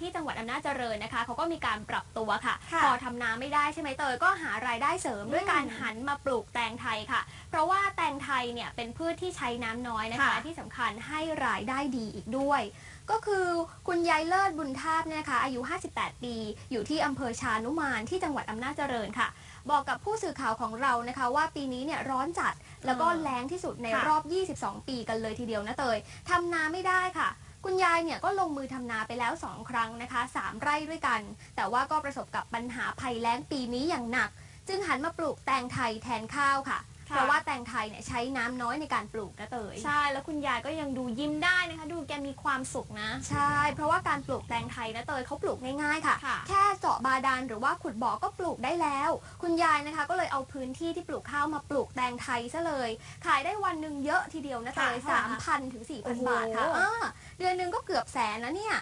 ที่จังหวัดอำนาจเจริญนะคะเขาก็มีการปรับตัวค่ะ ค่ะพอทำนาไม่ได้ใช่ไหมเตยก็หารายได้เสริมอืมด้วยการหันมาปลูกแตงไทยค่ะ เพราะว่าแตงไทยเนี่ยเป็นพืชที่ใช้น้ำน้อยนะคะ ค่ะ ที่สำคัญให้รายได้ดีอีกด้วย ก็คือคุณยายเลิศบุญทาบเนี่ยนะคะอายุ 58 ปี อยู่ที่อำเภอชานุมานที่จังหวัดอำนาจเจริญค่ะ บอกกับผู้สื่อข่าวของเรานะคะ ว่าปีนี้เนี่ยร้อนจัดแล้วก็อ่าแรงที่สุดในค่ะ รอบ 22 ปีกันเลยทีเดียวนะเตยทำนาไม่ได้ค่ะ คุณยายเนี่ยก็ลงมือทำนาไปแล้ว 2 ครั้งนะคะ 3 ไร่ด้วยกัน แต่ว่าก็ประสบกับปัญหาภัยแล้งปีนี้อย่างหนัก จึงหันมาปลูกแตงไทยแทนข้าวค่ะค่ะ เพราะว่าแตงไทยเนี่ยใช้น้ำน้อยในการปลูกนะเตย ใช่ แล้วคุณยายก็ยังดูยิ้มได้นะคะ ดูแกมีความสุขนะ ใช่ เพราะว่าการปลูกแตงไทยนะเตยเขาปลูกง่ายๆค่ะ ค่ะ แค่เจาะบาดาลหรือว่าขุดบ่อก็ปลูกได้แล้ว คุณยายนะคะ ก็เลยเอาพื้นที่ที่ปลูกข้าวมาปลูกแตงไทยซะเลย ขายได้วันหนึ่งเยอะทีเดียวนะเตยค่ะสามพันถึงสี่โอ้พันโห บาทค่ะอ่า เดือนหนึ่งก็เกือบแสนนะเนี่ย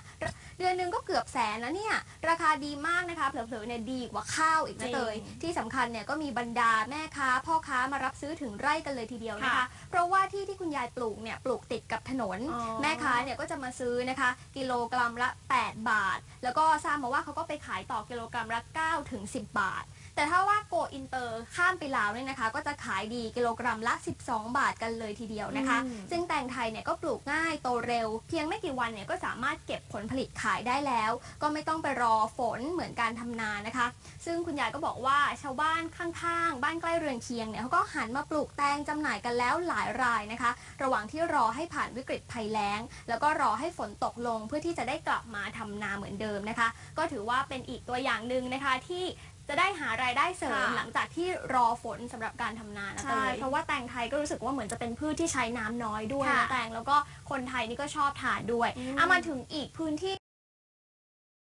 เดือนหนึ่งก็เกือบแสนนะเนี่ย ราคาดีมากนะคะ เผลอๆเนี่ยดีกว่าข้าวอีกนะเตย ที่สำคัญเนี่ยก็มีบรรดาแม่ค้า พ่อค้ามารับซื้อถึงไร่กันเลยทีเดียวนะคะค่ะเพราะว่าที่ที่คุณยายปลูกเนี่ยปลูกติดกับถนนอ๋อแม่ค้าเนี่ยก็จะมาซื้อนะคะ กิโลกรัมละ 8 บาท แล้วก็ทราบมาว่าเขาก็ไปขายต่อกิโลกรัมละ9ถึง10 บาท แต่ถ้าว่าโกอินเตอร์ข้ามไปลาวเนี่ยนะคะ ก็จะขายดีกิโลกรัมละ 12 บาทกันเลยทีเดียวนะคะอืมซึ่งแตงไทยเนี่ยก็ปลูกง่ายโตเร็ว เพียงไม่กี่วันเนี่ยก็สามารถเก็บผลผลิตขายได้แล้ว ก็ไม่ต้องไปรอฝนเหมือนการทำนานะคะ ซึ่งคุณยายก็บอกว่าชาวบ้านข้างๆ บ้านใกล้เรือนเคียงเนี่ยเขาก็หันมาปลูกแตงจำหน่ายกันแล้วหลายรายนะคะ ระหว่างที่รอให้ผ่านวิกฤตภัยแล้ง แล้วก็รอให้ฝนตกลงเพื่อที่จะได้กลับมาทำนาเหมือนเดิมนะคะ ก็ถือว่าเป็นอีกตัวอย่างหนึ่งนะคะที่ จะได้หารายได้เสริมค่ะหลังจากที่รอฝนสำหรับการทำนานะใช่เตยเพราะว่าแตงไทยก็รู้สึกว่าเหมือนจะเป็นพืชที่ใช้น้ำน้อยด้วยค่ะนะแตงแล้วก็คนไทยนี่ก็ชอบทานด้วยอืม เอามาถึงอีกพื้นที่